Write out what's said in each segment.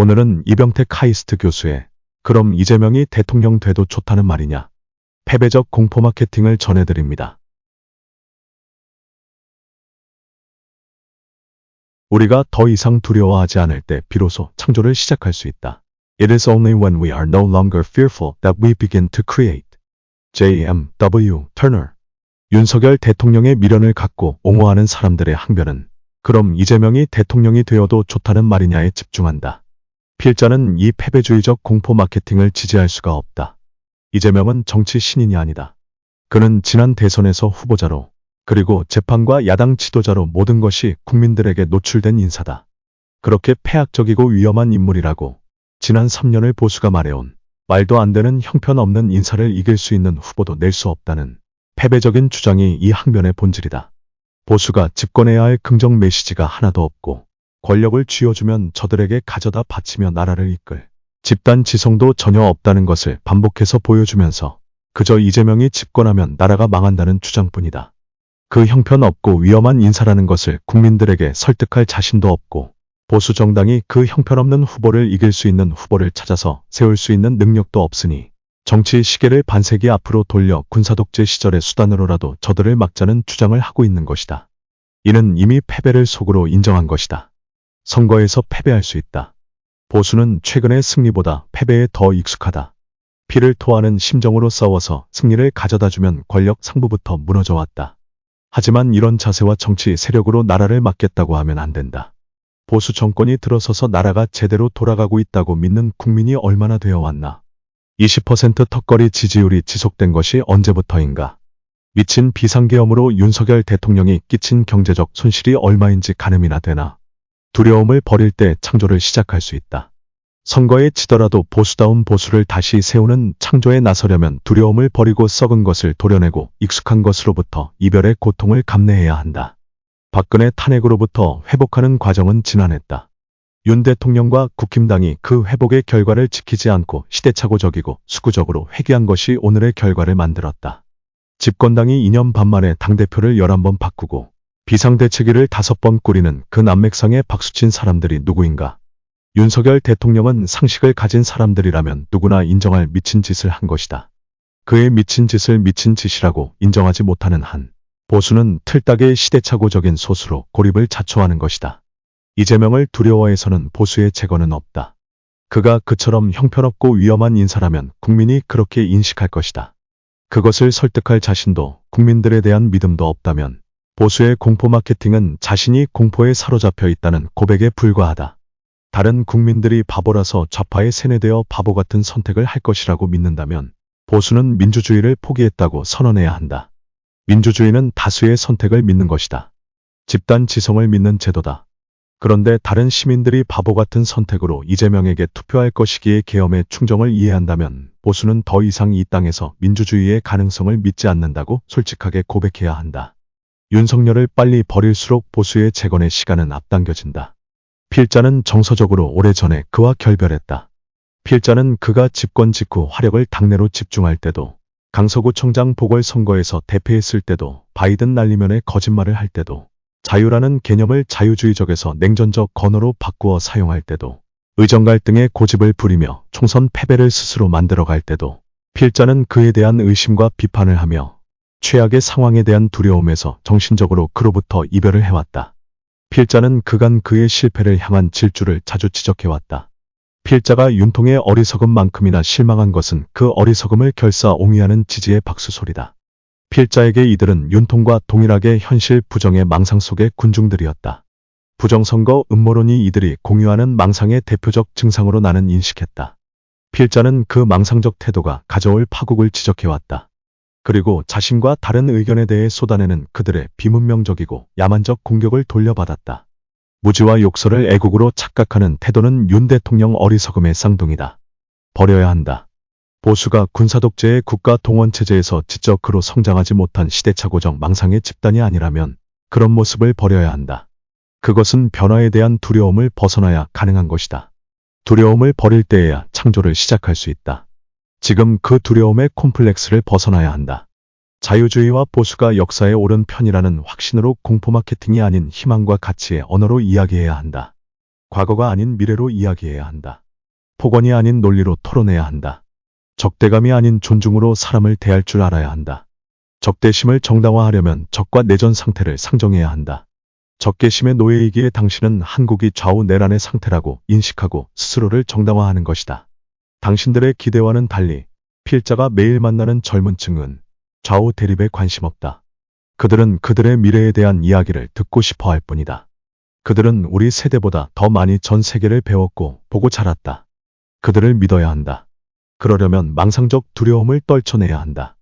오늘은 이병택 카이스트 교수의 그럼 이재명이 대통령 돼도 좋다는 말이냐? 패배적 공포 마케팅을 전해드립니다. 우리가 더 이상 두려워하지 않을 때 비로소 창조를 시작할 수 있다. It is only when we are no longer fearful that we begin to create. J.M.W. Turner 윤석열 대통령의 미련을 갖고 옹호하는 사람들의 항변은 그럼 이재명이 대통령이 되어도 좋다는 말이냐에 집중한다. 필자는 이 패배주의적 공포 마케팅을 지지할 수가 없다. 이재명은 정치 신인이 아니다. 그는 지난 대선에서 후보자로 그리고 재판과 야당 지도자로 모든 것이 국민들에게 노출된 인사다. 그렇게 폐악적이고 위험한 인물이라고 지난 3년을 보수가 말해온 말도 안 되는 형편없는 인사를 이길 수 있는 후보도 낼 수 없다는 패배적인 주장이 이 항변의 본질이다. 보수가 집권해야 할 긍정 메시지가 하나도 없고 권력을 쥐어주면 저들에게 가져다 바치며 나라를 이끌 집단 지성도 전혀 없다는 것을 반복해서 보여주면서 그저 이재명이 집권하면 나라가 망한다는 주장뿐이다. 그 형편없고 위험한 인사라는 것을 국민들에게 설득할 자신도 없고 보수 정당이 그 형편없는 후보를 이길 수 있는 후보를 찾아서 세울 수 있는 능력도 없으니 정치 시계를 반세기 앞으로 돌려 군사독재 시절의 수단으로라도 저들을 막자는 주장을 하고 있는 것이다. 이는 이미 패배를 속으로 인정한 것이다. 선거에서 패배할 수 있다. 보수는 최근의 승리보다 패배에 더 익숙하다. 피를 토하는 심정으로 싸워서 승리를 가져다주면 권력 상부부터 무너져 왔다. 하지만 이런 자세와 정치 세력으로 나라를 맡겠다고 하면 안 된다. 보수 정권이 들어서서 나라가 제대로 돌아가고 있다고 믿는 국민이 얼마나 되어 왔나. 20% 턱걸이 지지율이 지속된 것이 언제부터인가. 미친 비상계엄으로 윤석열 대통령이 끼친 경제적 손실이 얼마인지 가늠이나 되나. 두려움을 버릴 때 창조를 시작할 수 있다. 선거에 지더라도 보수다운 보수를 다시 세우는 창조에 나서려면 두려움을 버리고 썩은 것을 도려내고 익숙한 것으로부터 이별의 고통을 감내해야 한다. 박근혜 탄핵으로부터 회복하는 과정은 지난했다. 윤 대통령과 국힘당이 그 회복의 결과를 지키지 않고 시대착오적이고 수구적으로 회귀한 것이 오늘의 결과를 만들었다. 집권당이 2년 반 만에 당대표를 11번 바꾸고 비상대책위를 5번 꾸리는 그 난맥상에 박수친 사람들이 누구인가? 윤석열 대통령은 상식을 가진 사람들이라면 누구나 인정할 미친 짓을 한 것이다. 그의 미친 짓을 미친 짓이라고 인정하지 못하는 한 보수는 틀딱의 시대착오적인 소수로 고립을 자초하는 것이다. 이재명을 두려워해서는 보수의 재건은 없다. 그가 그처럼 형편없고 위험한 인사라면 국민이 그렇게 인식할 것이다. 그것을 설득할 자신도 국민들에 대한 믿음도 없다면 보수의 공포 마케팅은 자신이 공포에 사로잡혀 있다는 고백에 불과하다. 다른 국민들이 바보라서 좌파에 세뇌되어 바보 같은 선택을 할 것이라고 믿는다면 보수는 민주주의를 포기했다고 선언해야 한다. 민주주의는 다수의 선택을 믿는 것이다. 집단 지성을 믿는 제도다. 그런데 다른 시민들이 바보 같은 선택으로 이재명에게 투표할 것이기에 계엄의 충정을 이해한다면 보수는 더 이상 이 땅에서 민주주의의 가능성을 믿지 않는다고 솔직하게 고백해야 한다. 윤석열을 빨리 버릴수록 보수의 재건의 시간은 앞당겨진다. 필자는 정서적으로 오래전에 그와 결별했다. 필자는 그가 집권 직후 화력을 당내로 집중할 때도 강서구청장 보궐선거에서 대패했을 때도 바이든 날리면에 거짓말을 할 때도 자유라는 개념을 자유주의적에서 냉전적 언어로 바꾸어 사용할 때도 의정 갈등에 고집을 부리며 총선 패배를 스스로 만들어갈 때도 필자는 그에 대한 의심과 비판을 하며 최악의 상황에 대한 두려움에서 정신적으로 그로부터 이별을 해왔다. 필자는 그간 그의 실패를 향한 질주를 자주 지적해왔다. 필자가 윤통의 어리석음만큼이나 실망한 것은 그 어리석음을 결사옹위하는 지지의 박수 소리다. 필자에게 이들은 윤통과 동일하게 현실 부정의 망상 속의 군중들이었다. 부정선거 음모론이 이들이 공유하는 망상의 대표적 증상으로 나는 인식했다. 필자는 그 망상적 태도가 가져올 파국을 지적해왔다. 그리고 자신과 다른 의견에 대해 쏟아내는 그들의 비문명적이고 야만적 공격을 돌려받았다. 무지와 욕설을 애국으로 착각하는 태도는 윤 대통령 어리석음의 쌍둥이다. 버려야 한다. 보수가 군사독재의 국가 동원체제에서 지적으로 성장하지 못한 시대착오적 망상의 집단이 아니라면 그런 모습을 버려야 한다. 그것은 변화에 대한 두려움을 벗어나야 가능한 것이다. 두려움을 버릴 때에야 창조를 시작할 수 있다. 지금 그 두려움의 콤플렉스를 벗어나야 한다. 자유주의와 보수가 역사에 옳은 편이라는 확신으로 공포 마케팅이 아닌 희망과 가치의 언어로 이야기해야 한다. 과거가 아닌 미래로 이야기해야 한다. 폭언이 아닌 논리로 토론해야 한다. 적대감이 아닌 존중으로 사람을 대할 줄 알아야 한다. 적대심을 정당화하려면 적과 내전 상태를 상정해야 한다. 적개심의 노예이기에 당신은 한국이 좌우 내란의 상태라고 인식하고 스스로를 정당화하는 것이다. 당신들의 기대와는 달리 필자가 매일 만나는 젊은 층은 좌우 대립에 관심 없다. 그들은 그들의 미래에 대한 이야기를 듣고 싶어 할 뿐이다. 그들은 우리 세대보다 더 많이 전 세계를 배웠고 보고 자랐다. 그들을 믿어야 한다. 그러려면 망상적 두려움을 떨쳐내야 한다.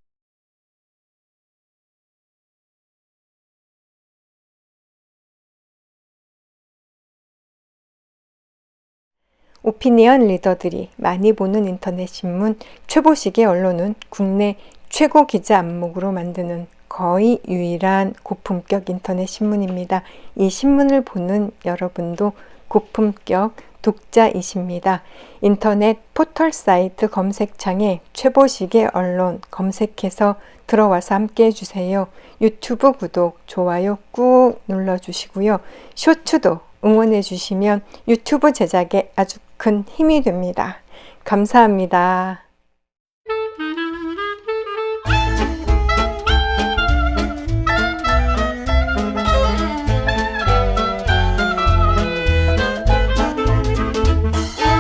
오피니언 리더들이 많이 보는 인터넷 신문 최보식의 언론은 국내 최고 기자 안목으로 만드는 거의 유일한 고품격 인터넷 신문입니다. 이 신문을 보는 여러분도 고품격 독자이십니다. 인터넷 포털 사이트 검색창에 최보식의 언론 검색해서 들어와서 함께 해주세요. 유튜브 구독, 좋아요 꾹 눌러주시고요. 쇼츠도 응원해주시면 유튜브 제작에 아주 큰 힘이 됩니다. 감사합니다.